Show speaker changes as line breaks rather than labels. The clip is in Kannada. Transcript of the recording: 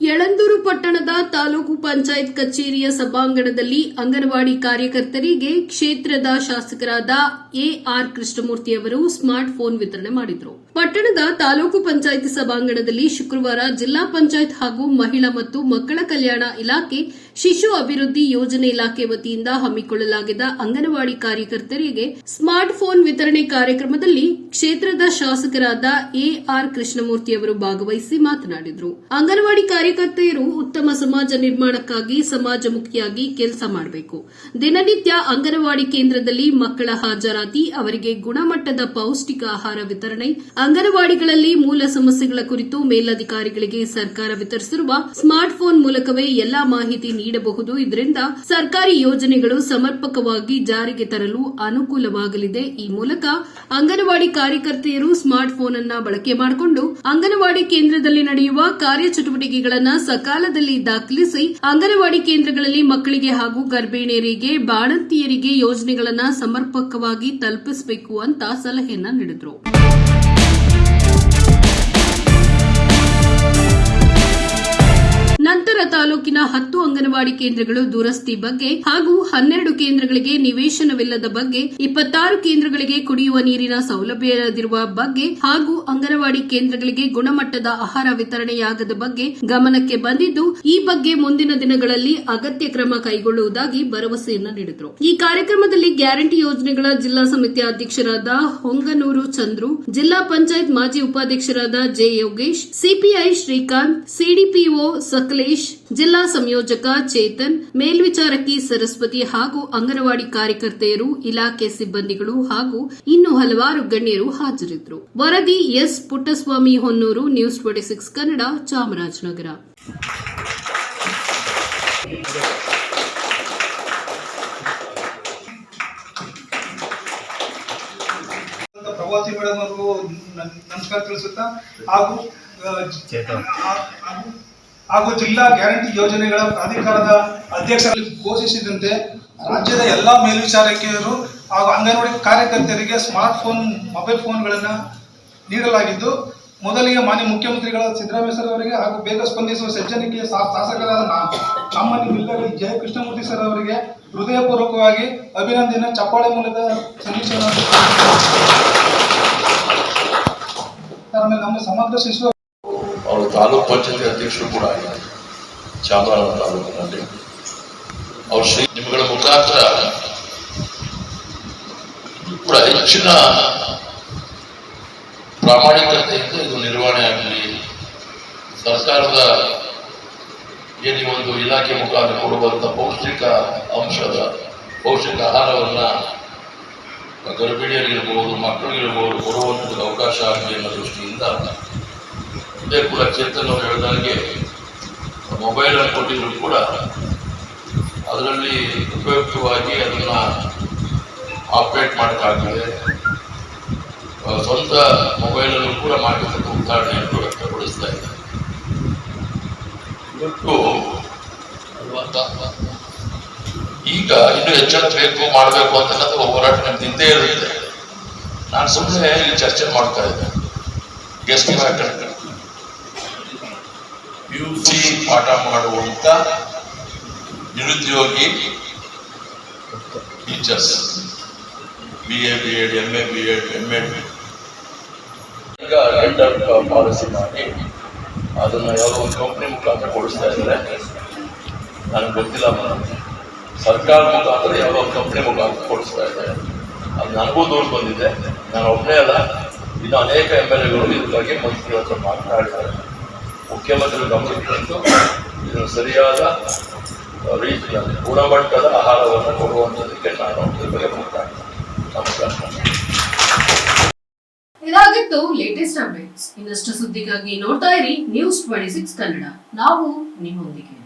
ಯಳಂದೂರು ಪಟ್ಟಣದ ತಾಲೂಕು ಪಂಚಾಯತ್ ಕಚೇರಿಯ ಸಭಾಂಗಣದಲ್ಲಿ ಅಂಗನವಾಡಿ ಕಾರ್ಯಕರ್ತರಿಗೆ ಕ್ಷೇತ್ರದ ಶಾಸಕರಾದ ಎಆರ್ ಕೃಷ್ಣಮೂರ್ತಿ ಅವರು ಸ್ಮಾರ್ಟ್ ಫೋನ್ ವಿತರಣೆ ಮಾಡಿದರು. ಪಟ್ಟಣದ ತಾಲೂಕು ಪಂಚಾಯತ್ ಸಭಾಂಗಣದಲ್ಲಿ ಶುಕ್ರವಾರ ಜಿಲ್ಲಾ ಪಂಚಾಯತ್ ಹಾಗೂ ಮಹಿಳಾ ಮತ್ತು ಮಕ್ಕಳ ಕಲ್ಯಾಣ ಇಲಾಖೆ ಶಿಶು ಅಭಿವೃದ್ಧಿ ಯೋಜನೆ ಇಲಾಖೆ ವತಿಯಿಂದ ಹಮ್ಮಿಕೊಳ್ಳಲಾಗಿದ್ದ ಅಂಗನವಾಡಿ ಕಾರ್ಯಕರ್ತರಿಗೆ ಸ್ಮಾರ್ಟ್ ಫೋನ್ ವಿತರಣೆ ಕಾರ್ಯಕ್ರಮದಲ್ಲಿ ಕ್ಷೇತ್ರದ ಶಾಸಕರಾದ ಎಆರ್ ಕೃಷ್ಣಮೂರ್ತಿ ಅವರು ಭಾಗವಹಿಸಿ ಮಾತನಾಡಿದರು. ಅಂಗನವಾಡಿ ಕಾರ್ಯಕರ್ತೆಯರು ಉತ್ತಮ ಸಮಾಜ ನಿರ್ಮಾಣಕ್ಕಾಗಿ ಸಮಾಜಮುಖಿಯಾಗಿ ಕೆಲಸ ಮಾಡಬೇಕು. ದಿನನಿತ್ಯ ಅಂಗನವಾಡಿ ಕೇಂದ್ರದಲ್ಲಿ ಮಕ್ಕಳ ಹಾಜರಾತಿ, ಅವರಿಗೆ ಗುಣಮಟ್ಟದ ಪೌಷ್ಟಿಕ ಆಹಾರ ವಿತರಣೆ, ಅಂಗನವಾಡಿಗಳಲ್ಲಿ ಮೂಲ ಸಮಸ್ಯೆಗಳ ಕುರಿತು ಮೇಲಧಿಕಾರಿಗಳಿಗೆ ಸರ್ಕಾರ ವಿತರಿಸಿರುವ ಸ್ಮಾರ್ಟ್ ಫೋನ್ ಮೂಲಕವೇ ಎಲ್ಲಾ ಮಾಹಿತಿ ನೀಡಬಹುದು. ಇದರಿಂದ ಸರ್ಕಾರಿ ಯೋಜನೆಗಳು ಸಮರ್ಪಕವಾಗಿ ಜಾರಿಗೆ ತರಲು ಅನುಕೂಲವಾಗಲಿದೆ. ಈ ಮೂಲಕ ಅಂಗನವಾಡಿ ಕಾರ್ಯಕರ್ತೆಯರು ಸ್ಮಾರ್ಟ್ ಫೋನ್ ಅನ್ನ ಬಳಕೆ ಮಾಡಿಕೊಂಡು ಅಂಗನವಾಡಿ ಕೇಂದ್ರದಲ್ಲಿ ನಡೆಯುವ ಕಾರ್ಯಚಟುವಟಿಕೆಗಳನ್ನು ಸಕಾಲದಲ್ಲಿ ದಾಖಲಿಸಿ ಅಂಗನವಾಡಿ ಕೇಂದ್ರಗಳಲ್ಲಿ ಮಕ್ಕಳಿಗೆ ಹಾಗೂ ಗರ್ಭಿಣಿಯರಿಗೆ, ಬಾಣಂತಿಯರಿಗೆ ಯೋಜನೆಗಳನ್ನು ಸಮರ್ಪಕವಾಗಿ ತಲುಪಿಸಬೇಕು ಅಂತ ಸಲಹೆಯನ್ನ ನೀಡಿದರು. ತಾಲೂಕಿನ ಹತ್ತು ಅಂಗನವಾಡಿ ಕೇಂದ್ರಗಳು ದುರಸ್ತಿ ಬಗ್ಗೆ ಹಾಗೂ ಹನ್ನೆರಡು ಕೇಂದ್ರಗಳಿಗೆ ನಿವೇಶನವಿಲ್ಲದ ಬಗ್ಗೆ, ಇಪ್ಪತ್ತಾರು ಕೇಂದ್ರಗಳಿಗೆ ಕುಡಿಯುವ ನೀರಿನ ಸೌಲಭ್ಯವಿಲ್ಲದಿರುವ ಬಗ್ಗೆ ಹಾಗೂ ಅಂಗನವಾಡಿ ಕೇಂದ್ರಗಳಿಗೆ ಗುಣಮಟ್ಟದ ಆಹಾರ ವಿತರಣೆಯಾಗದ ಬಗ್ಗೆ ಗಮನಕ್ಕೆ ಬಂದಿದ್ದು, ಈ ಬಗ್ಗೆ ಮುಂದಿನ ದಿನಗಳಲ್ಲಿ ಅಗತ್ಯ ಕ್ರಮ ಕೈಗೊಳ್ಳುವುದಾಗಿ ಭರವಸೆಯನ್ನು ನೀಡಿದರು. ಈ ಕಾರ್ಯಕ್ರಮದಲ್ಲಿ ಗ್ಯಾರಂಟಿ ಯೋಜನೆಗಳ ಜಿಲ್ಲಾ ಸಮಿತಿ ಅಧ್ಯಕ್ಷರಾದ ಹೊಂಗನೂರು ಚಂದ್ರು, ಜಿಲ್ಲಾ ಪಂಚಾಯತ್ ಮಾಜಿ ಉಪಾಧ್ಯಕ್ಷರಾದ J Yogesh, CPI Shrikanth, CDPO Sakalesh ಜಿಲ್ಲಾ ಸಂಯೋಜಕ ಚೇತನ್ ಮೇಲ್ವಿಚಾರಕಿ ಸರಸ್ವತಿ ಹಾಗೂ ಅಂಗನವಾಡಿ ಕಾರ್ಯಕರ್ತೆಯರು ಇಲಾಖೆ ಸಿಬ್ಬಂದಿಗಳು ಹಾಗೂ ಇನ್ನು ಹಲವಾರು ಗಣ್ಯರು ಹಾಜರಿದ್ದರು. ವರದಿ S. Puttaswamy Honnur news twenty six Kannada Chamarajanagar.
ಪ್ರವಾಸಿ ಮೇಡಮ್ ಅವ್ರಿಗೂ ನಮಸ್ಕಾರ ತಿಳಿಸುತ್ತಾ? ಹಾಗೂ ಹಾಗೂ- ಜಿಲ್ಲಾ ಗ್ಯಾರಂಟಿ ಯೋಜನೆಗಳ ಪ್ರಾಧಿಕಾರದ ಅಧ್ಯಕ್ಷರಲ್ಲಿ ಘೋಷಿಸಿದಂತೆ ರಾಜ್ಯದ ಎಲ್ಲ ಮೇಲ್ವಿಚಾರಕಿಯರು ಹಾಗೂ ಅಂಗನವಾಡಿ ಕಾರ್ಯಕರ್ತರಿಗೆ ಸ್ಮಾರ್ಟ್ ಫೋನ್, ಮೊಬೈಲ್ ಫೋನ್ಗಳನ್ನು ನೀಡಲಾಗಿದ್ದು, ಮೊದಲಿಗೆ ಮಾನ್ಯ ಮುಖ್ಯಮಂತ್ರಿಗಳ ಸಿದ್ದರಾಮಯ್ಯ ಸರ್ ಅವರಿಗೆ ಹಾಗೂ ಬೇಗ ಸ್ಪಂದಿಸುವ ಸಜ್ಜನಿಕೆಯ ಶಾಸಕರಾದ ಸಾಮಾನ್ಯ ಜಯ ಕೃಷ್ಣಮೂರ್ತಿ ಸರ್ ಅವರಿಗೆ ಹೃದಯಪೂರ್ವಕವಾಗಿ ಅಭಿನಂದನೆ, ಚಪ್ಪಾಳೆ ಮೂಲಕ ಸಲ್ಲಿಸೋಣ ಆಮೇಲೆ ನಮ್ಮ ಸಮಗ್ರ ಶಿಶು
ತಾಲೂಕು ಪಂಚಾಯತಿ ಅಧ್ಯಕ್ಷರು ಕೂಡ ಆಗಿದ್ದಾರೆ. ಚಾಮರಾಜನಗರ ತಾಲೂಕಿನಲ್ಲಿ. ಅವರು ಶ್ರೀ ನಿಮ್ಮಗಳ ಮುಖಾಂತರ ಕೂಡ ಹೆಚ್ಚಿನ ಪ್ರಾಮಾಣಿಕತೆಯಿಂದ ಇದು ನಿರ್ವಹಣೆ ಆಗಲಿ, ಸರ್ಕಾರದ ಏನು ಒಂದು ಇಲಾಖೆ ಮುಖಾಂತರ ಕೊಡುವಂಥ ಪೌಷ್ಟಿಕ ಅಂಶದ ಪೌಷ್ಟಿಕ ಆಹಾರವನ್ನ ಗರ್ಭಿಣಿಯರಿಗಿರ್ಬೋದು ಮಕ್ಕಳಿಗಿರ್ಬೋದು ಕೊಡುವಂಥದ್ದು ಅವಕಾಶ ಆಗಲಿ ಅನ್ನೋ ದೃಷ್ಟಿಯಿಂದ ಇದೇ ಕೂಡ ಚೇತನ್ ಅವರು ಹೇಳಿದಂಗೆ ಮೊಬೈಲ್ ಅನ್ನು ಕೊಟ್ಟಿದ್ರು ಕೂಡ ಅದರಲ್ಲಿ ಉಪಯುಕ್ತವಾಗಿ ಅದನ್ನ ಆಪರೇಟ್ ಮಾಡೋಕ್ಕಾಗಲಿದೆ ಆ, ಸ್ವಂತ ಮೊಬೈಲನ್ನು ಕೂಡ ಮಾಡಿರ್ತಕ್ಕ ಉದಾಹರಣೆಯನ್ನು ವ್ಯಕ್ತಪಡಿಸ್ತಾ ಇದೆ. ಇವತ್ತು ಈಗ ಇನ್ನೂ ಎಚ್ಚೆತ್ತಬೇಕು ಮಾಡಬೇಕು ಅಂತಕ್ಕಂಥ ಹೋರಾಟ ನಮ್ಮ ಹಿಂದೆ ಇರುತ್ತೆ ನಾನು ಸುಮ್ಮನೆ ಚರ್ಚೆ ಮಾಡ್ತಾ ಇದ್ದೆ. ಗೆಸ್ಟ್ ಫ್ಯಾಕಲ್ಟಿ ಯು ಸಿ ಪಾಠ ಮಾಡುವಂಥ ನಿರುದ್ಯೋಗಿ teachers B A B Ed M A B Ed M Ed ಈಗ ಟೆಂಡರ್ ಪಾಲಿಸಿ ಮಾಡಿ ಅದನ್ನು ಯಾವುದೋ ಒಂದು ಕಂಪ್ನಿ ಮುಖಾಂತರ ಕೊಡಿಸ್ತಾ ಇದ್ದಾರೆ. ನನಗೆ ಗೊತ್ತಿಲ್ಲ ಮೇಡಮ್ ಸರ್ಕಾರ ಮುಖಾಂತರ ಯಾವುದೋ ಒಂದು ಕಂಪ್ನಿ ಮುಖಾಂತರ ಕೊಡಿಸ್ತಾ ಇದ್ದಾರೆ ಅದು ನನಗೂ ದೂರು ಬಂದಿದೆ. ನಾನು ಒಬ್ಬನೇ ಅಲ್ಲ. ಇನ್ನು ಅನೇಕ ಎಂ ಎಲ್ ಎಗಳು ಇದ್ರ ಬಗ್ಗೆ ಮಂತ್ರಿಗಳ ಹತ್ರ ಮಾತನಾಡಿದ್ದಾರೆ ಮುಖ್ಯಮಂತ್ರಿಗಳು ಗಮನಿಸಿಕೊಂಡು ಇದು ಸರಿಯಾದ ರೀತಿಯಲ್ಲಿ ಗುಣಮಟ್ಟದ ಆಹಾರವನ್ನು ಕೊಡುವಂಥದ್ದಕ್ಕೆ ನಾನು ಇದ್ರ ಬಗ್ಗೆ ನಮಸ್ಕಾರ.
ಇದಾಗಿತ್ತು ಲೇಟೆಸ್ಟ್ ಅಪ್ಡೇಟ್ಸ್ ಇನ್ನಷ್ಟು ಸುದ್ದಿಗಾಗಿ ನೋಡ್ತಾ ಇರಿ ನ್ಯೂಸ್ ಟ್ವೆಂಟಿ ಸಿಕ್ಸ್ ಕನ್ನಡ. ನಾವು ನಿಮ್ಮೊಂದಿಗೆ.